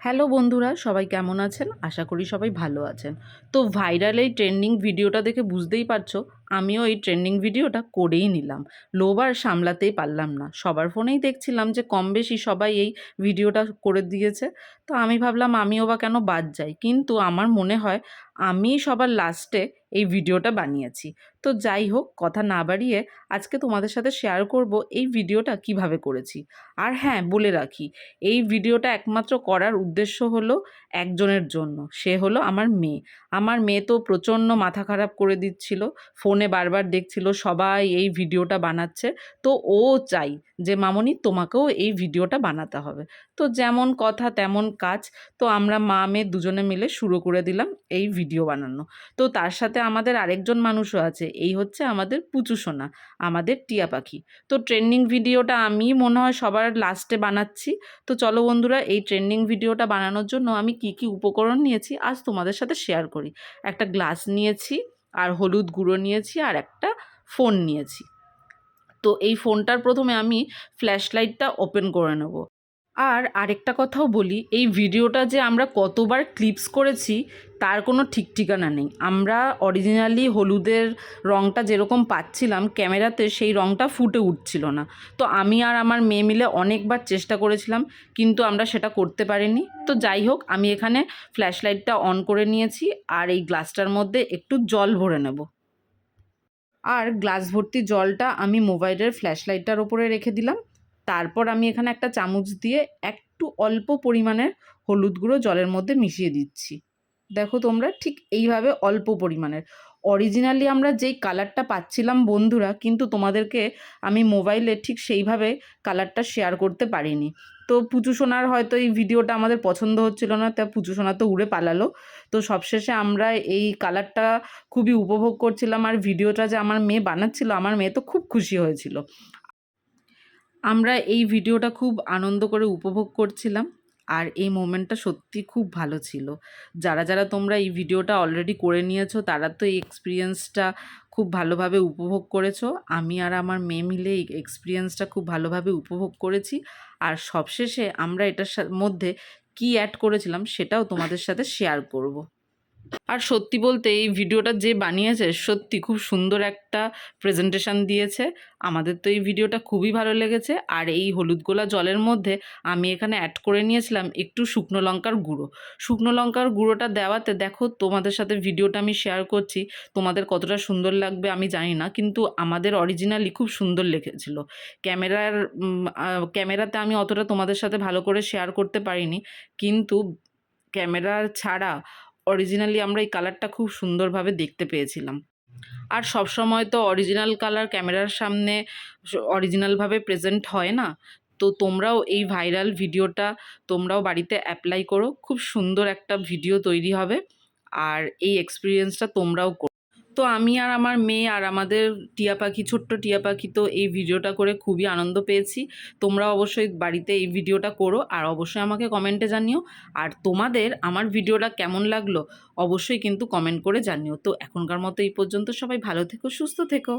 Hello বন্ধুরা, সবাই কেমন আছেন? আশা করি সবাই ভালো আছেন। তো ভাইরাল এই ট্রেন্ডিং ভিডিওটা দেখে বুঝতেই পারছ আমিও এই ট্রেন্ডিং ভিডিওটা করেই নিলাম। লোবার সামলাতেই পারলাম না। সবার ফোনেই দেখছিলাম যে কম বেশি সবাই এই ভিডিওটা করে দিয়েছে। তো আমি ভাবলাম, আমিও বা কেন বাদ যাই? কিন্তু আমার মনে হয় আমি সবার লাস্টে এই ভিডিওটা বানিয়েছি। তো যাই হোক, কথা না বাড়িয়ে আজকে তোমাদের সাথে শেয়ার করব এই ভিডিওটা কীভাবে করেছি। আর হ্যাঁ বলে রাখি, এই ভিডিওটা একমাত্র করার উদ্দেশ্য হলো একজনের জন্য। সে হলো আমার মেয়ে। আমার মেয়ে তো প্রচণ্ড মাথা খারাপ করে দিচ্ছিল। ফোনে বারবার দেখছিল সবাই এই ভিডিওটা বানাচ্ছে। তো ও চাই যে, মামনি, তোমাকেও এই ভিডিওটা বানাতে হবে। তো যেমন কথা, তেমন কাজ। তো আমরা মা, মেয়ে দুজনে মিলে শুরু করে দিলাম এই ভিডিও বানানো। তো তার সাথে আমাদের আরেকজন মানুষও আছে, এই হচ্ছে আমাদের পুচু সোনা, আমাদের টিয়া পাখি। তো ট্রেন্ডিং ভিডিওটা আমি মনে হয় সবার লাস্টে বানাচ্ছি। তো চলো বন্ধুরা, এই ট্রেন্ডিং ভিডিওটা বানানোর জন্য আমি কি কি উপকরণ নিয়েছি, আজ তোমাদের সাথে শেয়ার করি। একটা গ্লাস নিয়েছি আর হলুদ গুঁড়ো নিয়েছি আর একটা ফোন নিয়েছি। তো এই ফোনটার প্রথমে আমি ফ্ল্যাশ লাইটটা ওপেন করে নেব। আর আরেকটা কথাও বলি, এই ভিডিওটা যে আমরা কতবার ক্লিপস করেছি, তার কোনো ঠিক ঠিকানা নেই। আমরা অরিজিনালি হলুদের রঙটা যেরকম পাচ্ছিলাম, ক্যামেরাতে সেই রঙটা ফুটে উঠছিল না। তো আমি আর আমার মেয়ে মিলে অনেকবার চেষ্টা করেছিলাম, কিন্তু আমরা সেটা করতে পারিনি। তো যাই হোক, আমি এখানে ফ্ল্যাশ লাইটটা অন করে নিয়েছি, আর এই গ্লাসটার মধ্যে একটু জল ভরে নেব। আর গ্লাস ভর্তি জলটা আমি মোবাইলের ফ্ল্যাশ লাইটটার ওপরে রেখে দিলাম। তারপর আমি এখানে একটা চামচ দিয়ে একটু অল্প পরিমাণের হলুদ গুঁড়ো জলের মধ্যে মিশিয়ে দিচ্ছি। দেখো তোমরা ঠিক এইভাবে অল্প পরিমাণের। অরিজিনালি আমরা যেই কালারটা পাচ্ছিলাম বন্ধুরা, কিন্তু তোমাদেরকে আমি মোবাইলে ঠিক সেইভাবে কালারটা শেয়ার করতে পারিনি। তো পুচু সোনার হয়তো এই ভিডিওটা আমাদের পছন্দ হচ্ছিল না, তা পুচু সোনা তো উড়ে পালালো। তো সবশেষে আমরা এই কালারটা খুবই উপভোগ করছিলাম আর ভিডিওটা যে আমার মেয়ে বানাচ্ছিল, আমার মেয়ে তো খুব খুশি হয়েছিল। আমরা এই ভিডিওটা খুব আনন্দ করে উপভোগ করছিলাম আর এই মোমেন্টটা সত্যি খুব ভালো ছিল। যারা যারা তোমরা এই ভিডিওটা অলরেডি করে নিয়েছো, তারা তো এই এক্সপিরিয়েন্সটা খুব ভালোভাবে উপভোগ করেছ। আমি আর আমার মেয়ে মিলে এই এক্সপিরিয়েন্সটা খুব ভালোভাবে উপভোগ করেছি। আর সবশেষে আমরা এটার মধ্যে কি অ্যাড করেছিলাম সেটাও তোমাদের সাথে শেয়ার করব। আর সত্যি বলতে এই ভিডিওটা যে বানিয়েছে, সত্যি খুব সুন্দর একটা প্রেজেন্টেশন দিয়েছে। আমাদের তো এই ভিডিওটা খুবই ভালো লেগেছে। আর এই হলুদ গোলা জলের মধ্যে আমি এখানে অ্যাড করে নিয়েছিলাম একটু শুকনো লঙ্কার গুঁড়ো। শুকনো লঙ্কার গুঁড়োটা দেওয়াতে দেখো তোমাদের সাথে ভিডিওটা আমি শেয়ার করছি, তোমাদের কতটা সুন্দর লাগবে আমি জানি না, কিন্তু আমাদের অরিজিনালি খুব সুন্দর লেগেছিল। ক্যামেরার ক্যামেরাতে আমি অতটা তোমাদের সাথে ভালো করে শেয়ার করতে পারিনি, কিন্তু ক্যামেরার ছাড়া অরিজিনালি আমরা এই কালারটা খুব সুন্দরভাবে দেখতে পেয়েছিলাম। আর সব সময় তো অরিজিনাল কালার ক্যামেরার সামনে অরিজিনালভাবে প্রেজেন্ট হয় না। তো তোমরাও এই ভাইরাল ভিডিওটা তোমরাও বাড়িতে অ্যাপ্লাই করো। খুব সুন্দর একটা ভিডিও তৈরি হবে। আর এই এক্সপিরিয়েন্সটা তোমরাও তো আমি আর আমার মেয়ে আর আমাদের টিয়া পাখি, ছোট্ট টিয়া পাখি তো এই ভিডিওটা করে খুবই আনন্দ পেয়েছি। তোমরা অবশ্যই বাড়িতে এই ভিডিওটা করো আর অবশ্যই আমাকে কমেন্টে জানিও। আর তোমাদের আমার ভিডিওটা কেমন লাগল অবশ্যই কিন্তু কমেন্ট করে জানিও। তো এখনকার মতো এই পর্যন্ত সবাই ভালো থেকো, সুস্থ থেকো।